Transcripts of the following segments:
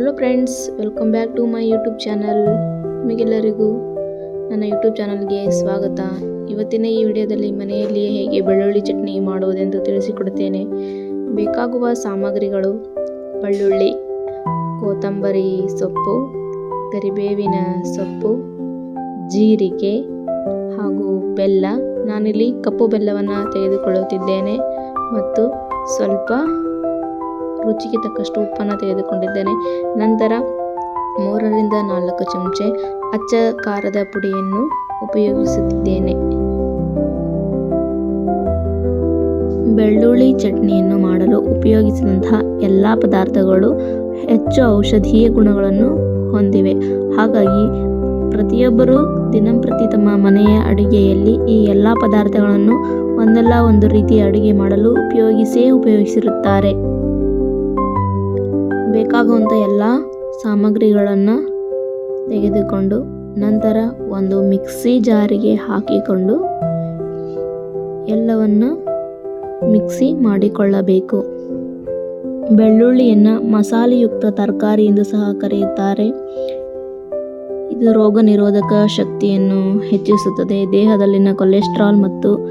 Hello friends welcome back to my YouTube channel ನಿಮಗೆಲ್ಲರಿಗೂ ನನ್ನ YouTube ಚಾನಲ್ಗೆ ಸ್ವಾಗತ. ಇವತ್ತಿನ ಈ ವಿಡಿಯೋದಲ್ಲಿ ಮನೆಯಲ್ಲಿ ಹೇಗೆ ಬೆಳ್ಳುಳ್ಳಿ ಚಟ್ನಿ ಮಾಡುವುದೆಂದು ತಿಳಿಸಿಕೊಡುತ್ತೇನೆ. ಬೇಕಾಗುವ ಸಾಮಗ್ರಿಗಳು ಬೆಳ್ಳುಳ್ಳಿ, ಕೊತ್ತಂಬರಿ ಸೊಪ್ಪು, ಕರಿಬೇವಿನ ಸೊಪ್ಪು, ಜೀರಿಗೆ ಹಾಗೂ ಬೆಲ್ಲ. ನಾನಿಲ್ಲಿ ಕಪ್ಪು ಬೆಲ್ಲವನ್ನು ತೆಗೆದುಕೊಳ್ಳುತ್ತಿದ್ದೇನೆ ಮತ್ತು ಸ್ವಲ್ಪ ರುಚಿಗೆ ತಕ್ಕಷ್ಟು ಉಪ್ಪನ್ನು ತೆಗೆದುಕೊಂಡಿದ್ದೇನೆ. ನಂತರ ಮೂರರಿಂದ ನಾಲ್ಕು ಚಮಚೆ ಅಚ್ಚ ಖಾರದ ಪುಡಿಯನ್ನು ಉಪಯೋಗಿಸುತ್ತಿದ್ದೇನೆ ಬೆಳ್ಳುಳ್ಳಿ ಚಟ್ನಿಯನ್ನು ಮಾಡಲು ಉಪಯೋಗಿಸಿದಂತಹ ಎಲ್ಲ ಪದಾರ್ಥಗಳು ಹೆಚ್ಚು ಔಷಧೀಯ ಗುಣಗಳನ್ನು ಹೊಂದಿವೆ. ಹಾಗಾಗಿ ಪ್ರತಿಯೊಬ್ಬರೂ ದಿನಂಪ್ರತಿ ತಮ್ಮ ಮನೆಯ ಅಡುಗೆಯಲ್ಲಿ ಈ ಎಲ್ಲ ಪದಾರ್ಥಗಳನ್ನು ಒಂದಲ್ಲ ಒಂದು ರೀತಿಯ ಅಡುಗೆ ಮಾಡಲು ಉಪಯೋಗಿಸೇ ಉಪಯೋಗಿಸಿರುತ್ತಾರೆ. ಬೇಕಾಗುವಂಥ ಎಲ್ಲ ಸಾಮಗ್ರಿಗಳನ್ನು ತೆಗೆದುಕೊಂಡು ನಂತರ ಒಂದು ಮಿಕ್ಸಿ ಜಾರಿಗೆ ಹಾಕಿಕೊಂಡು ಎಲ್ಲವನ್ನು ಮಿಕ್ಸಿ ಮಾಡಿಕೊಳ್ಳಬೇಕು. ಬೆಳ್ಳುಳ್ಳಿಯನ್ನು ಮಸಾಲೆಯುಕ್ತ ತರಕಾರಿ ಎಂದು ಸಹ ಕರೆಯುತ್ತಾರೆ. ಇದು ರೋಗ ನಿರೋಧಕ ಶಕ್ತಿಯನ್ನು ಹೆಚ್ಚಿಸುತ್ತದೆ. ದೇಹದಲ್ಲಿನ ಕೊಲೆಸ್ಟ್ರಾಲ್ ಮತ್ತು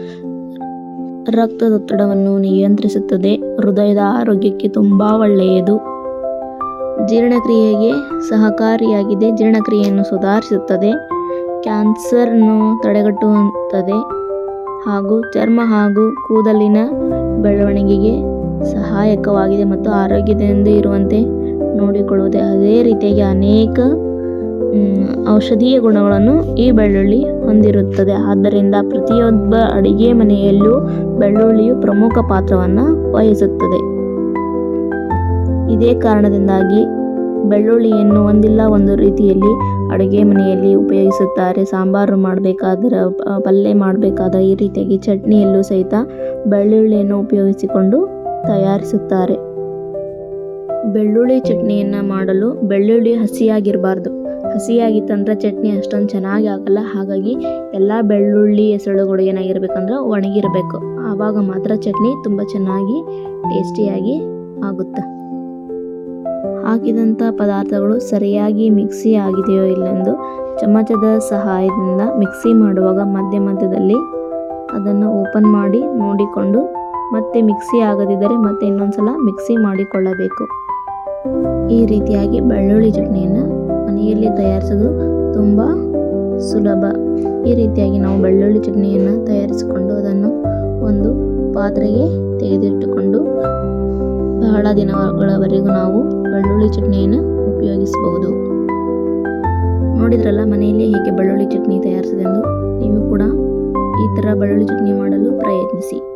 ರಕ್ತದೊತ್ತಡವನ್ನು ನಿಯಂತ್ರಿಸುತ್ತದೆ. ಹೃದಯದ ಆರೋಗ್ಯಕ್ಕೆ ತುಂಬ ಒಳ್ಳೆಯದು. ಜೀರ್ಣಕ್ರಿಯೆಗೆ ಸಹಕಾರಿಯಾಗಿದೆ. ಜೀರ್ಣಕ್ರಿಯೆಯನ್ನು ಸುಧಾರಿಸುತ್ತದೆ. ಕ್ಯಾನ್ಸರ್ನು ತಡೆಗಟ್ಟುತ್ತದೆ ಹಾಗೂ ಚರ್ಮ ಹಾಗೂ ಕೂದಲಿನ ಬೆಳವಣಿಗೆಗೆ ಸಹಾಯಕವಾಗಿದೆ ಮತ್ತು ಆರೋಗ್ಯದಿಂದ ಇರುವಂತೆ ನೋಡಿಕೊಳ್ಳುವುದೇ. ಅದೇ ರೀತಿಯಾಗಿ ಅನೇಕ ಔಷಧೀಯ ಗುಣಗಳನ್ನು ಈ ಬೆಳ್ಳುಳ್ಳಿ ಹೊಂದಿರುತ್ತದೆ. ಆದ್ದರಿಂದ ಪ್ರತಿಯೊಬ್ಬ ಅಡಿಗೆ ಮನೆಯಲ್ಲೂ ಬೆಳ್ಳುಳ್ಳಿಯು ಪ್ರಮುಖ ಪಾತ್ರವನ್ನು ವಹಿಸುತ್ತದೆ. ಇದೇ ಕಾರಣದಿಂದಾಗಿ ಬೆಳ್ಳುಳ್ಳಿಯನ್ನು ಒಂದಿಲ್ಲ ಒಂದು ರೀತಿಯಲ್ಲಿ ಅಡುಗೆ ಮನೆಯಲ್ಲಿ ಉಪಯೋಗಿಸುತ್ತಾರೆ. ಸಾಂಬಾರು ಮಾಡಬೇಕಾದ್ರೆ ಪಲ್ಯ ಮಾಡಬೇಕಾದ ಈ ರೀತಿಯಾಗಿ ಚಟ್ನಿಯಲ್ಲೂ ಸಹಿತ ಬೆಳ್ಳುಳ್ಳಿಯನ್ನು ಉಪಯೋಗಿಸಿಕೊಂಡು ತಯಾರಿಸುತ್ತಾರೆ. ಬೆಳ್ಳುಳ್ಳಿ ಚಟ್ನಿಯನ್ನು ಮಾಡಲು ಬೆಳ್ಳುಳ್ಳಿ ಹಸಿಯಾಗಿರಬಾರ್ದು. ಹಸಿಯಾಗಿತ್ತಂದ್ರೆ ಚಟ್ನಿ ಅಷ್ಟೊಂದು ಚೆನ್ನಾಗಿ ಆಗಲ್ಲ. ಹಾಗಾಗಿ ಎಲ್ಲ ಬೆಳ್ಳುಳ್ಳಿ ಹೆಸರುಗಳು ಏನಾಗಿರ್ಬೇಕಂದ್ರೆ ಒಣಗಿರಬೇಕು. ಆವಾಗ ಮಾತ್ರ ಚಟ್ನಿ ತುಂಬ ಚೆನ್ನಾಗಿ ಟೇಸ್ಟಿಯಾಗಿ ಆಗುತ್ತೆ. ಹಾಕಿದಂಥ ಪದಾರ್ಥಗಳು ಸರಿಯಾಗಿ ಮಿಕ್ಸಿ ಆಗಿದೆಯೋ ಇಲ್ಲೆಂದು ಚಮಚದ ಸಹಾಯದಿಂದ ಮಿಕ್ಸಿ ಮಾಡುವಾಗ ಮಧ್ಯ ಮಧ್ಯದಲ್ಲಿ ಅದನ್ನು ಓಪನ್ ಮಾಡಿ ನೋಡಿಕೊಂಡು ಮತ್ತೆ ಮಿಕ್ಸಿ ಆಗದಿದ್ದರೆ ಮತ್ತೆ ಇನ್ನೊಂದು ಸಲ ಮಿಕ್ಸಿ ಮಾಡಿಕೊಳ್ಳಬೇಕು. ಈ ರೀತಿಯಾಗಿ ಬೆಳ್ಳುಳ್ಳಿ ಚಟ್ನಿಯನ್ನು ಮನೆಯಲ್ಲಿ ತಯಾರಿಸೋದು ತುಂಬ ಸುಲಭ. ಈ ರೀತಿಯಾಗಿ ನಾವು ಬೆಳ್ಳುಳ್ಳಿ ಚಟ್ನಿಯನ್ನು ತಯಾರಿಸಿಕೊಂಡು ಅದನ್ನು ಒಂದು ಪಾತ್ರೆಗೆ ತೆಗೆದಿಟ್ಟುಕೊಂಡು ಬಹಳ ದಿನಗಳವರೆಗೂ ನಾವು ಬೆಳ್ಳುಳ್ಳಿ ಚಟ್ನಿಯನ್ನು ಉಪಯೋಗಿಸಬಹುದು. ನೋಡಿದ್ರಲ್ಲ, ಮನೆಯಲ್ಲಿ ಹೇಗೆ ಬೆಳ್ಳುಳ್ಳಿ ಚಟ್ನಿ ತಯಾರಿಸಿದೆಂದು? ನೀವು ಕೂಡ ಈ ಥರ ಬೆಳ್ಳುಳ್ಳಿ ಚಟ್ನಿ ಮಾಡಲು ಪ್ರಯತ್ನಿಸಿ.